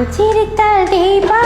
ஆஞ்சிரித்தாள் தீபா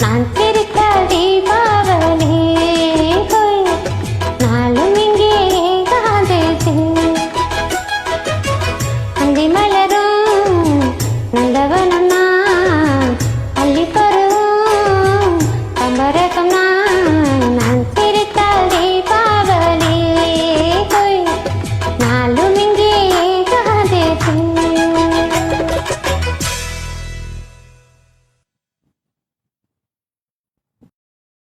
蓝天。